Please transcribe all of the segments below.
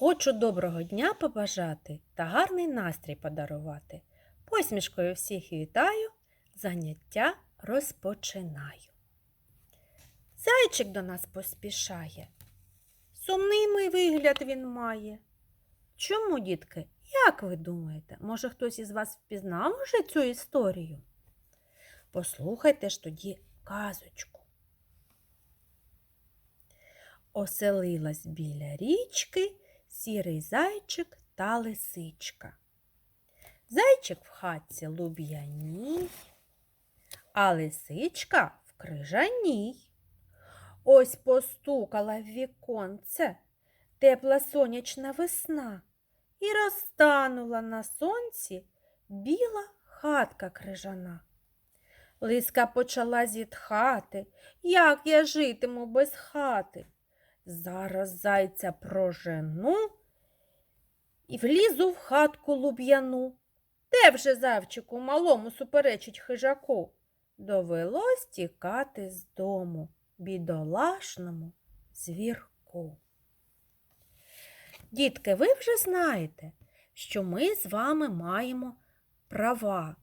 Хочу доброго дня побажати та гарний настрій подарувати. Посмішкою всіх вітаю, заняття розпочинаю. Зайчик до нас поспішає. Сумний вигляд він має. Чому, дітки, як ви думаєте, може хтось із вас впізнав уже цю історію? Послухайте ж тоді казочку. Оселилась біля річки сірий зайчик та лисичка. Зайчик в хатці луб'яній, а лисичка в крижаній. Ось постукала в віконце тепла сонячна весна і розтанула на сонці біла хатка крижана. Лиска почала зітхати, як я житиму без хати. Зараз зайця прожену і влізу в хатку луб'яну. Де вже завчику малому суперечить хижаку? Довелось тікати з дому бідолашному звірку. Дітки, ви вже знаєте, що ми з вами маємо права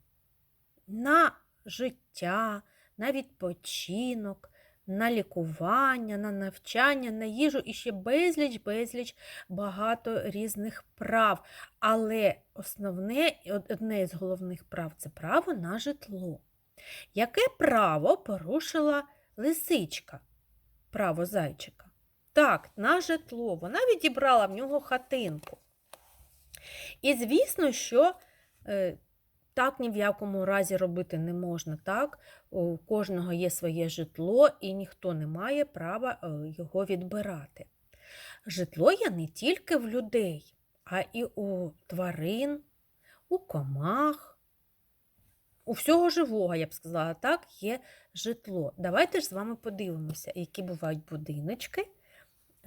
на життя, на відпочинок, на лікування, на навчання, на їжу і ще безліч, безліч багато різних прав. Але основне, одне з головних прав це право на житло. Яке право порушила лисичка? Право зайчика? Так, на житло. Вона відібрала в нього хатинку. І звісно, що е, так ні в якому разі робити не можна. Так? У кожного є своє житло, і ніхто не має права е, його відбирати. Житло є не тільки в людей, а і у тварин, у комах, у всього живого, я б сказала, так, є житло. Давайте ж з вами подивимося, які бувають будиночки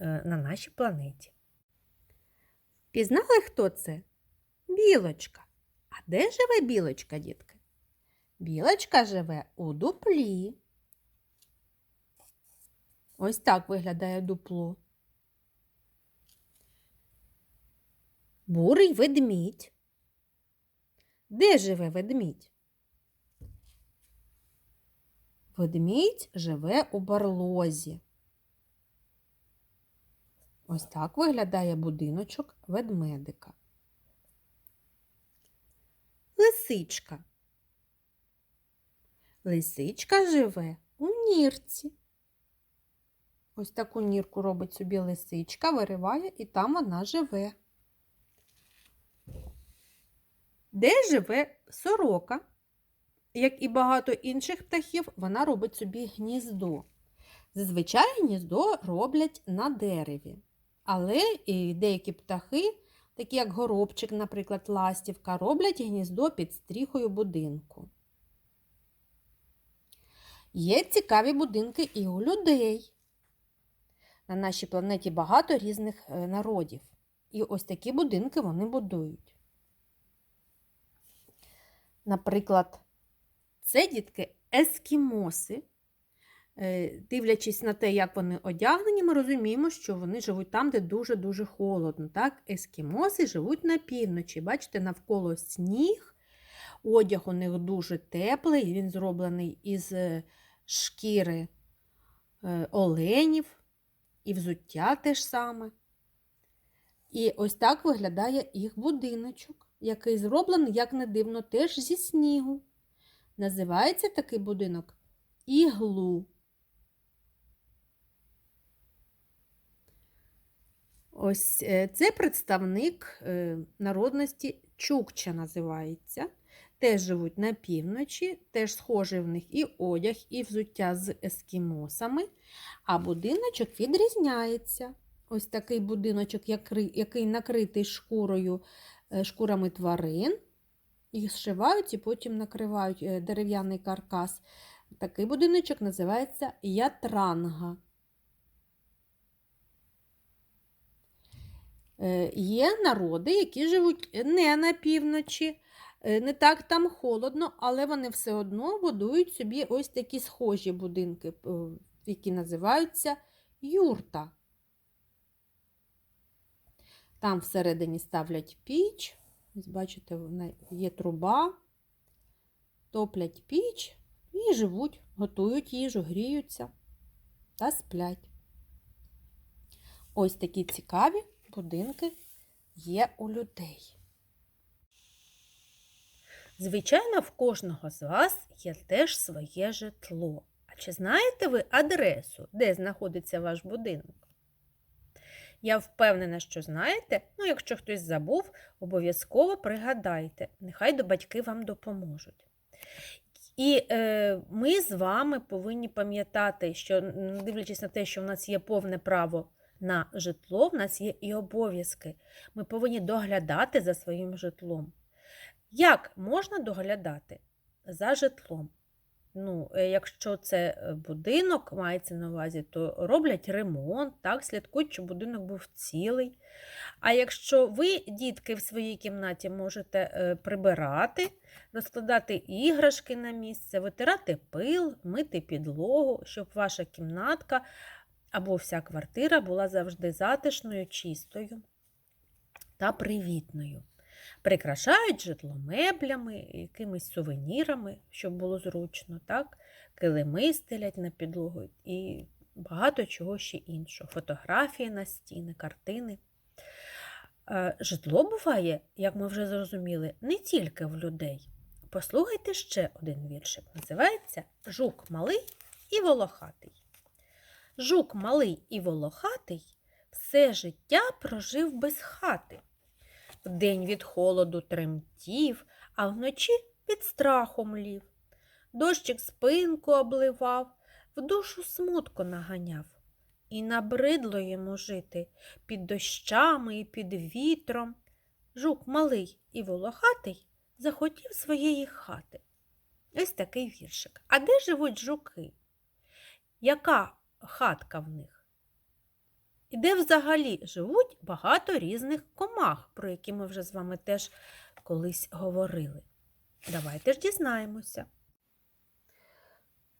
е, на нашій планеті. Пізнали, хто це? Білочка. А де живе білочка, дітки? Білочка живе у дуплі. Ось так виглядає дупло. Бурий ведмідь. Де живе ведмідь? Ведмідь живе у барлозі. Ось так виглядає будиночок ведмедика. Лисичка. Лисичка живе у нірці. Ось таку нірку робить собі лисичка, вириває і там вона живе. Де живе сорока? Як і багато інших птахів, вона робить собі гніздо. Зазвичай гніздо роблять на дереві. Але і деякі птахи, такі як горобчик, наприклад, ластівка, роблять гніздо під стріхою будинку. Є цікаві будинки і у людей. На нашій планеті багато різних е, народів. І ось такі будинки вони будують. Наприклад, це дітки ескімоси. Е, Дивлячись на те, як вони одягнені, ми розуміємо, що вони живуть там, де дуже-дуже холодно. Так? Ескімоси живуть на півночі. Бачите, навколо сніг, одяг у них дуже теплий, він зроблений із е, шкіри е, оленів, і взуття теж саме. І ось так виглядає їх будиночок, який зроблений, як не дивно, теж зі снігу. Називається такий будинок іглу. Ось е, це представник е, народності Чукча називається. Теж живуть на півночі, теж схожий в них і одяг, і взуття з ескімосами, а будиночок відрізняється. Ось такий будиночок, який накритий шкурою, е, шкурами тварин. Їх зшивають і потім накривають дерев'яний каркас. Такий будиночок називається ятранга. Є народи, які живуть не на півночі, е, не так там холодно, але вони все одно будують собі ось такі схожі будинки, е, які називаються юрта. Там всередині ставлять піч. Ось бачите, є труба, топлять піч і живуть, готують їжу, гріються та сплять. Ось такі цікаві будинки є у людей. Звичайно, в кожного з вас є теж своє житло. А чи знаєте ви адресу, де знаходиться ваш будинок? Я впевнена, що знаєте, ну, якщо хтось забув, обов'язково пригадайте, нехай до батьки вам допоможуть. І е, ми з вами повинні пам'ятати, що, дивлячись на те, що в нас є повне право на житло, в нас є і обов'язки. Ми повинні доглядати за своїм житлом. Як можна доглядати за житлом? Ну, е, якщо це е, будинок, мається на увазі, то роблять ремонт, так, слідкують, щоб будинок був цілий. А якщо ви, дітки, в своїй кімнаті можете е, прибирати, розкладати іграшки на місце, витирати пил, мити підлогу, щоб ваша кімнатка або вся квартира була завжди затишною, чистою та привітною. Прикрашають житло меблями, якимись сувенірами, щоб було зручно, так? килими стелять на підлогу і багато чого ще іншого. Фотографії на стіни, картини. Е, Житло буває, як ми вже зрозуміли, не тільки в людей. Послухайте ще один віршик. Називається Жук малий і волохатий. Жук малий і волохатий все життя прожив без хати. Вдень від холоду тремтів, а вночі під страхом лів. Дощик спинку обливав, в душу смутку наганяв. І набридло йому жити під дощами і під вітром. Жук малий і волохатий захотів своєї хати. Ось такий віршик. А де живуть жуки? Яка хатка в них? І де взагалі живуть багато різних комах, про які ми вже з вами теж колись говорили. Давайте ж дізнаємося.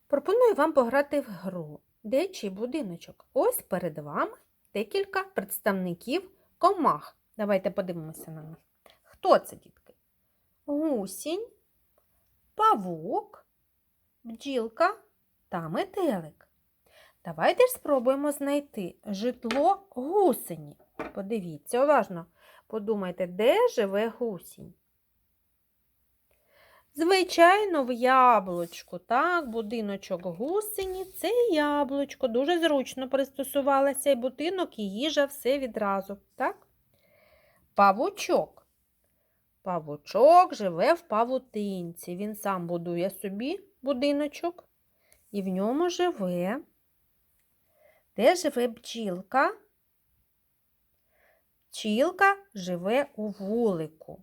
Пропоную вам пограти в гру Де будиночок. Ось перед вами декілька представників комах. Давайте подивимося на них. Хто це, дітки? Гусінь, павук, бджілка та метелик. Давайте ж спробуємо знайти житло гусені. Подивіться, уважно подумайте, де живе гусінь. Звичайно, в яблучку. Так, будиночок гусені це яблучко. Дуже зручно пристосувалася і будинок, і їжа все відразу. Так? Павучок. Павучок живе в павутинці. Він сам будує собі будиночок і в ньому живе. Де живе бджілка? Бджілка живе у вулику.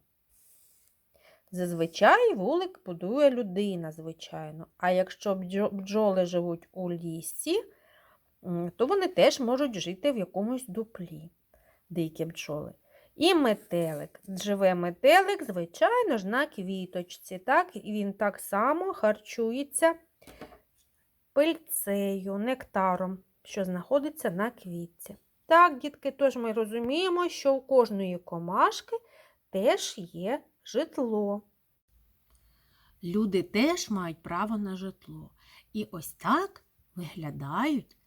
Зазвичай вулик будує людина, звичайно. А якщо бджоли живуть у лісі, то вони теж можуть жити в якомусь дуплі, дикі бджоли. І метелик. Живе метелик, звичайно ж, на квіточці. Так? І він так само харчується пильцею, нектаром, що знаходиться на квітці. Так, дітки, тож ми розуміємо, що у кожної комашки теж є житло. Люди теж мають право на житло. І ось так виглядають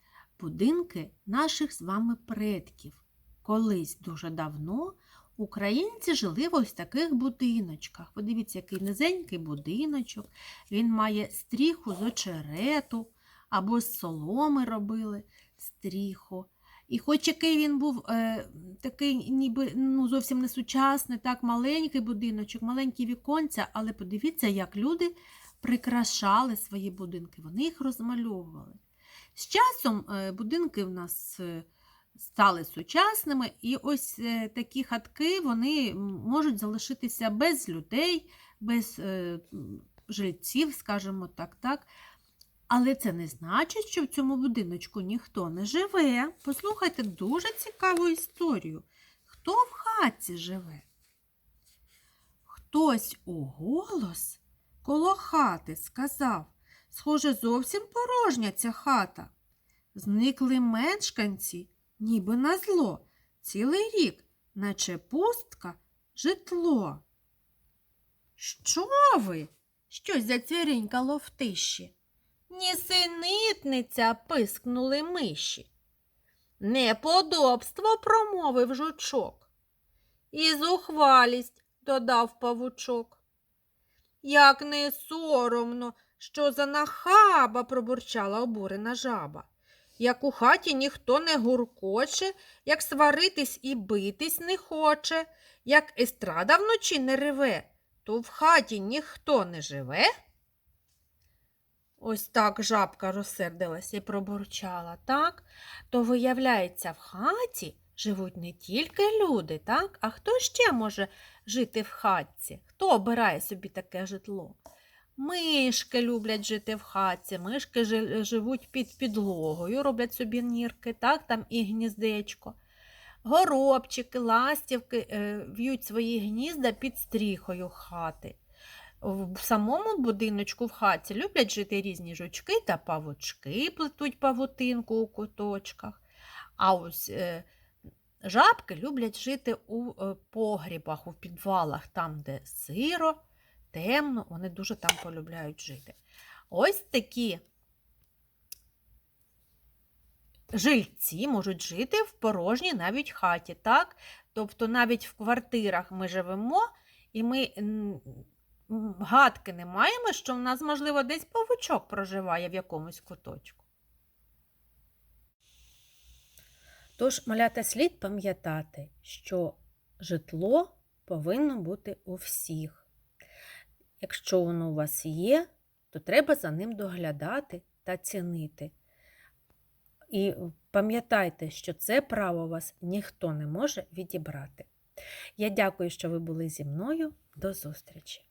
будинки наших з вами предків. Колись дуже давно українці жили в ось таких будиночках. Подивіться, який низенький будиночок. Він має стріху з очерету або з соломи робили стріху. І хоч який він був е, такий, ніби ну, зовсім не сучасний, так, маленький будиночок, маленькі віконця, але подивіться, як люди прикрашали свої будинки, вони їх розмальовували. З часом е, будинки в нас е, стали сучасними, і ось е, такі хатки вони можуть залишитися без людей, без е, жильців, скажімо так, так. Але це не значить, що в цьому будиночку ніхто не живе. Послухайте дуже цікаву історію. Хто в хатці живе? Хтось у голос коло хати сказав, схоже, зовсім порожня ця хата. Зникли мешканці, ніби на зло. Цілий рік наче пустка, житло. Що ви? Щось зацвірінькало в тиші. Нісенітниця, пискнули миші. Неподобство промовив жучок. І зухвалість, додав павучок. Як не соромно, що за нахаба, пробурчала обурена жаба. Як у хаті ніхто не гуркоче, як сваритись і битись не хоче, як естрада вночі не реве, то в хаті ніхто не живе. Ось так жабка розсердилася і пробурчала, так? То, виявляється, в хаті живуть не тільки люди, так? А хто ще може жити в хатці? Хто обирає собі таке житло? Мишки люблять жити в хатці, мишки живуть під підлогою, роблять собі нірки, так, там і гніздечко. Горобчики, ластівки е, в'ють свої гнізда під стріхою хати. В самому будиночку в хаті люблять жити різні жучки та павучки, плетуть павутинку у куточках. А ось е, жабки люблять жити у е, погрібах, у підвалах, там, де сиро, темно, вони дуже там полюбляють жити. Ось такі жильці можуть жити в порожній навіть хаті, так? Тобто навіть в квартирах ми живемо, і ми гадки не маємо, що в нас, можливо, десь павучок проживає в якомусь куточку. Тож, малята, слід пам'ятати, що житло повинно бути у всіх. Якщо воно у вас є, то треба за ним доглядати та цінити. І пам'ятайте, що це право вас ніхто не може відібрати. Я дякую, що ви були зі мною. До зустрічі!